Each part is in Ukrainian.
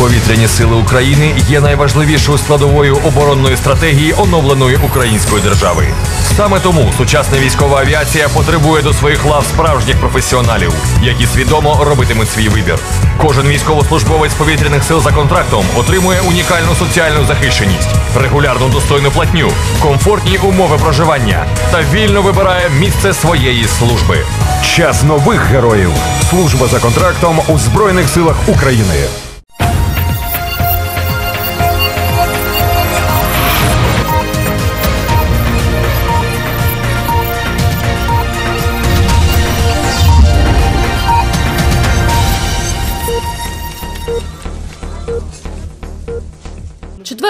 Повітряні сили України є найважливішою складовою оборонної стратегії оновленої української держави. Саме тому сучасна військова авіація потребує до своїх лав справжніх професіоналів, які свідомо робитимуть свій вибір. Кожен військовослужбовець повітряних сил за контрактом отримує унікальну соціальну захищеність, регулярну достойну платню, комфортні умови проживання та вільно вибирає місце своєї служби. Час нових героїв. Служба за контрактом у Збройних силах України. –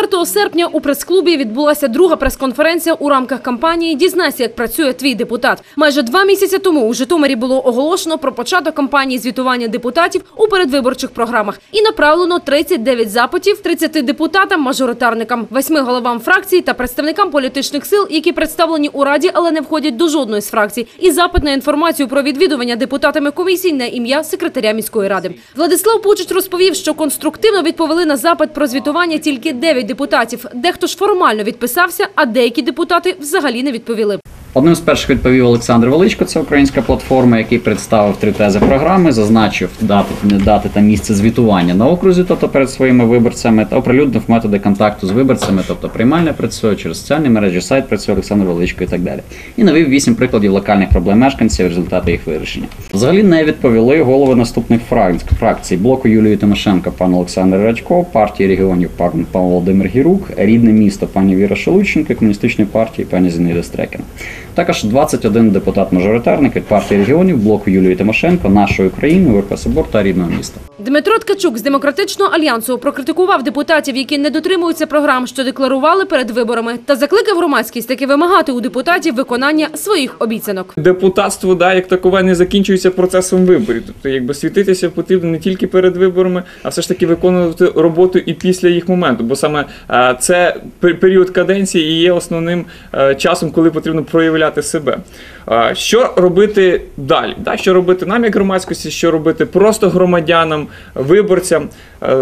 Концерт 4 серпня у прес-клубі відбулася друга прес-конференція у рамках кампанії «Дізнайся, як працює твій депутат». Майже два місяці тому у Житомирі було оголошено про початок кампанії звітування депутатів у передвиборчих програмах і направлено 39 запитів 30 депутатам, мажоритарникам, 8 головам фракцій та представникам політичних сил, які представлені у раді, але не входять до жодної з фракцій. І запит на інформацію про відвідування депутатами комісій на ім'я секретаря міської ради. Владислав Пучич розповів, що конструктивно відповіли на запит про звітування тільки 9 депутатів. Дехто ж формально відписався, а деякі депутати взагалі не відповіли. Одним з перших відповів Олександр Величко, це українська платформа, який представив три тези програми, зазначив дати, дати та місце звітування на окрузі, тобто перед своїми виборцями, та оприлюднив методи контакту з виборцями, тобто приймальня працює через соціальні мережі, сайт працює Олександр Величко і так далі. І навів вісім прикладів локальних проблем мешканців, результати їх вирішення. Взагалі не відповіли голови наступних фракцій блоку Юлії Тимошенко, пан Олександр Радько, партії регіонів пан Володимир Гірук, рідне місто пані Віра Шелудченко, і комуністичної партії пані Зінаїда Стрекіна. Також 21 депутат-мажоритарник від партії регіонів блоку Юлії Тимошенко, нашої України, Собор та рідного міста. Дмитро Ткачук з демократичного альянсу прокритикував депутатів, які не дотримуються програм, що декларували перед виборами, та закликав громадськість таки вимагати у депутатів виконання своїх обіцянок. депутатство, да, як такове, не закінчується процесом виборів. Тобто, якби світитися потрібно не тільки перед виборами, а все ж таки виконувати роботу і після їх моменту. Бо саме це пер- період каденції і є основним е, часом, коли потрібно проявляти себе. Е, Що робити далі? Да, що робити нам, як громадськості, що робити просто громадянам, виборцям? Е,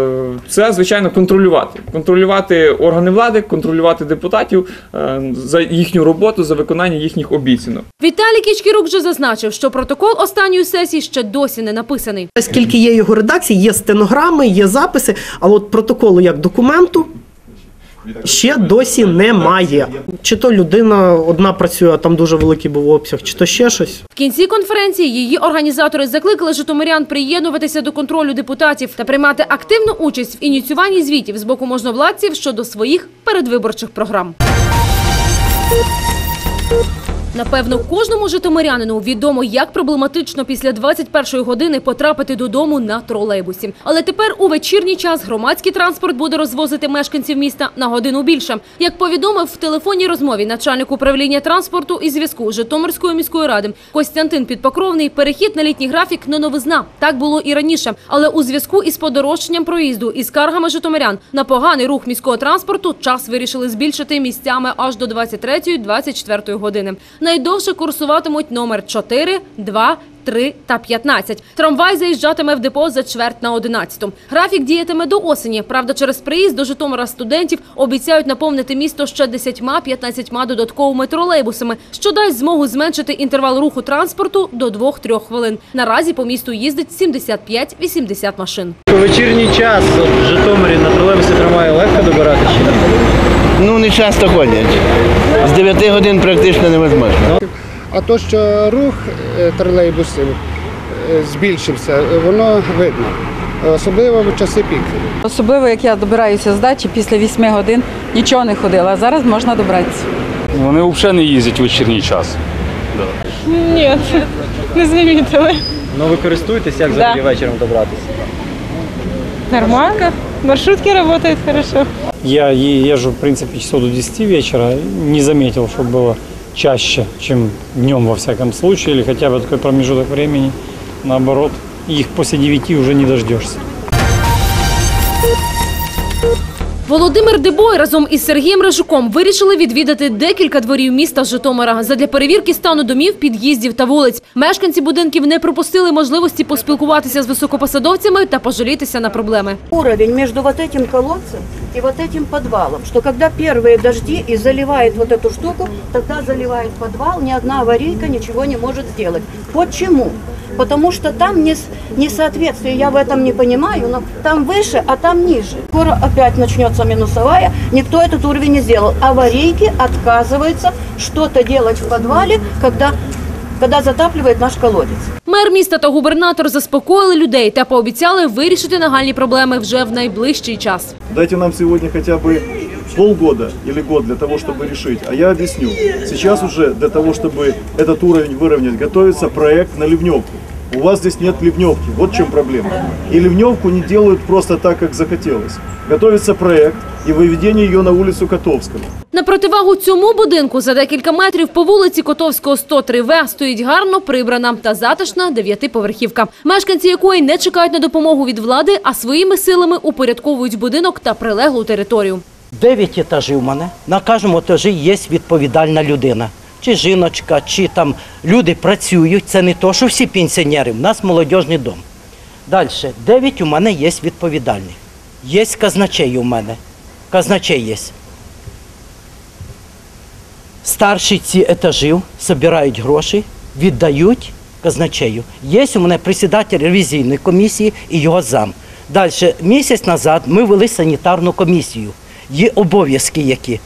Це звичайно контролювати. Контролювати органи влади, контролювати депутатів е, за їхню роботу, за виконання їхніх обіцянок. Віталій Кічкірук вже зазначив, що протокол останньої сесії ще досі не написаний. Оскільки є його редакції, є стенограми, є записи, але от протоколу як документу ще досі немає. Чи то людина одна працює, а там дуже великий був обсяг, чи то ще щось. В кінці конференції її організатори закликали житомирян приєднуватися до контролю депутатів та приймати активну участь в ініціюванні звітів з боку можновладців щодо своїх передвиборчих програм. Напевно, кожному житомирянину відомо, як проблематично після 21-ї години потрапити додому на тролейбусі. Але тепер у вечірній час громадський транспорт буде розвозити мешканців міста на годину більше. Як повідомив в телефонній розмові начальник управління транспорту і зв'язку Житомирської міської ради Костянтин Підпокровний, перехід на літній графік не новизна. Так було і раніше. Але у зв'язку із подорожчанням проїзду і скаргами житомирян на поганий рух міського транспорту час вирішили збільшити місцями аж до 23-24 години. Найдовше курсуватимуть номер 4, 2, 3 та 15. Трамвай заїжджатиме в депо за чверть на 11. Графік діятиме до осені. Правда, через приїзд до Житомира студентів обіцяють наповнити місто ще 10-15 додатковими тролейбусами, що дасть змогу зменшити інтервал руху транспорту до 2-3 хвилин. Наразі по місту їздить 75-80 машин. У вечірній час в Житомирі на тролейбусі трамваї легко добирати чи ні? Ну, не часто ходять. З 9 годин практично невозможно. А то, що рух е, тролейбусів е, збільшився, е, воно видно. Особливо в часи пік. Особливо, як я добираюся з дачі після 8 годин, нічого не ходила, а зараз можна добратися. Вони взагалі не їздять у вечірній час. Ні, не замітили. Ну ви користуєтесь, як взагалі вечором добратися? Нормально. Маршрутки працюють хорошо. Я езжу, в принципе, часов до 10 вечера. Не заметил, что было чаще, чем днем, во всяком случае, или хотя бы такой промежуток времени. Наоборот, их после 9 уже не дождешься. Володимир Дебой разом із Сергієм Рижуком вирішили відвідати декілька дворів міста Житомира задля перевірки стану домів, під'їздів та вулиць. Мешканці будинків не пропустили можливості поспілкуватися з високопосадовцями та пожалітися на проблеми. уровень между вот этим колодцем и вот этим подвалом, что когда первые дожди и заливает вот эту штуку, тогда заливает подвал, ни одна аварийка ничего не может сделать. Почему? Потому что там не, несоответствие, я в этом не понимаю, но там выше, а там ниже. Скоро опять начнется минусовая, никто этот уровень не сделал. Аварийки отказываются что-то делать в подвале, когда, когда затапливает наш колодец. Мер міста та губернатор заспокоїли людей та пообіцяли вирішити нагальні проблеми вже в найближчий час. Дайте нам сегодня хотя бы полгода или год для того, чтобы решить. А я объясню. Сейчас уже для того, чтобы этот уровень выровнять, готовится проект на ливневку. У вас здесь нет ливневки, вот в чем проблема. И ливневку не делают просто так, как захотелось. Готовится проект и выведение ее на улицу Котовского. На противагу цьому будинку за декілька метрів по вулиці Котовського 103В стоїть гарно прибрана та затишна дев'ятиповерхівка, мешканці якої не чекають на допомогу від влади, а своїми силами упорядковують будинок та прилеглу територію. Дев'ять етажів у мене. На кожному етажі є відповідальна людина. Чи жіночка, чи там люди працюють. Це не то, що всі пенсіонери. У нас молодіжний дом. Далі. Дев'ять у мене є відповідальних. Є казначей у мене. Казначей є. Старші ці етажів збирають гроші, віддають казначею. Є у мене председатель ревізійної комісії і його зам. Далі, місяць назад ми вели санітарну комісію. Є обов'язки які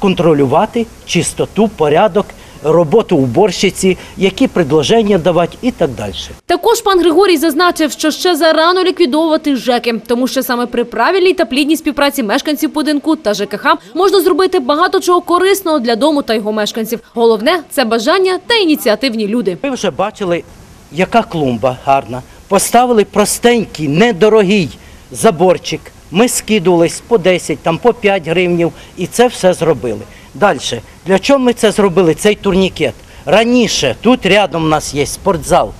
контролювати чистоту, порядок, роботу уборщиці, які предложення давати і так далі. Також пан Григорій зазначив, що ще зарано ліквідовувати ЖЕКи, тому що саме при правильній та плідній співпраці мешканців будинку та ЖКХ можна зробити багато чого корисного для дому та його мешканців. Головне це бажання та ініціативні люди. Ви вже бачили, яка клумба гарна. Поставили простенький, недорогий заборчик. Ми скидувались по 10, там по 5 гривнів і це все зробили. Далі, для чого ми це зробили? Цей турнікет. Раніше тут рядом у нас є спортзал.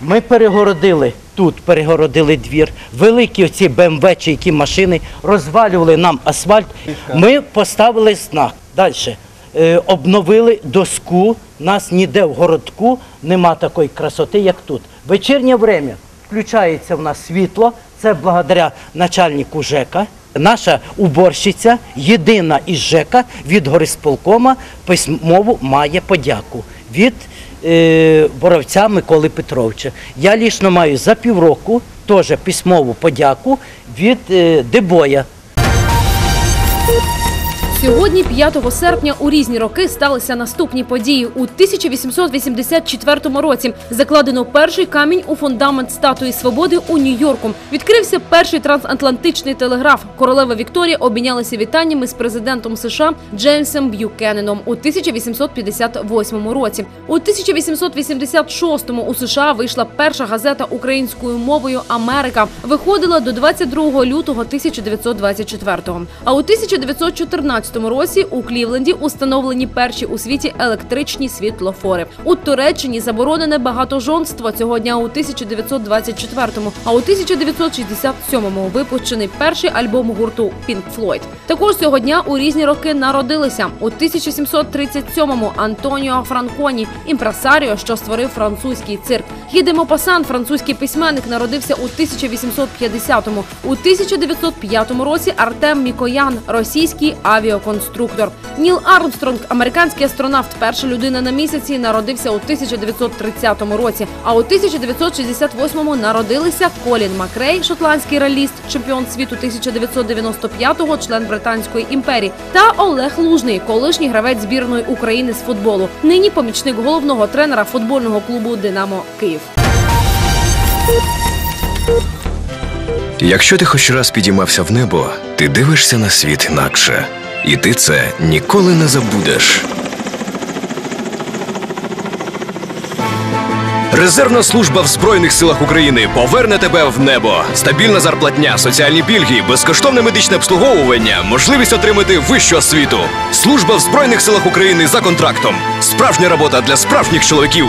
Ми перегородили тут, перегородили двір. Великі оці БМВ чи які машини розвалювали нам асфальт. Ми поставили знак. Далі. Е, обновили доску. Нас ніде в городку нема такої красоти, як тут. Вечірнє время включається в нас світло. Це благодаря начальнику ЖЕКа. Наша уборщиця, єдина із ЖЕКа від горисполкома письмову має подяку від е, Боровця Миколи Петровича. Я лічно маю за півроку теж письмову подяку від е, Дебоя. Сьогодні, 5 серпня, у різні роки сталися наступні події. У 1884 році закладено перший камінь у фундамент статуї свободи у Нью-Йорку. Відкрився перший трансатлантичний телеграф. Королева Вікторія обмінялася вітаннями з президентом США Джеймсом Б'юкененом у 1858 році. У 1886-му у США вийшла перша газета українською мовою Америка. Виходила до 22 лютого 1924-го. А у 1914 році у Клівленді установлені перші у світі електричні світлофори. У Туреччині заборонене багатожонство цього дня у 1924-му, а у 1967-му випущений перший альбом гурту Pink Floyd. Також цього дня у різні роки народилися у 1737-му Антоніо Франконі, імпресаріо, що створив французький цирк. Гіде Мопасан, французький письменник, народився у 1850-му. У 1905 році Артем Мікоян, російський авіаконструктор. Ніл Армстронг, американський астронавт, перша людина на місяці, народився у 1930 році. А у 1968-му народилися Колін Макрей, шотландський раліст, чемпіон світу 1995-го, член британської імперії, та Олег Лужний, колишній гравець збірної України з футболу. Нині помічник головного тренера футбольного клубу Динамо Київ. Якщо ти хоч раз підіймався в небо, ти дивишся на світ інакше. І ти це ніколи не забудеш. Резервна служба в Збройних силах України поверне тебе в небо. Стабільна зарплатня, соціальні пільги, безкоштовне медичне обслуговування, можливість отримати вищу освіту. Служба в Збройних силах України за контрактом. Справжня робота для справжніх чоловіків.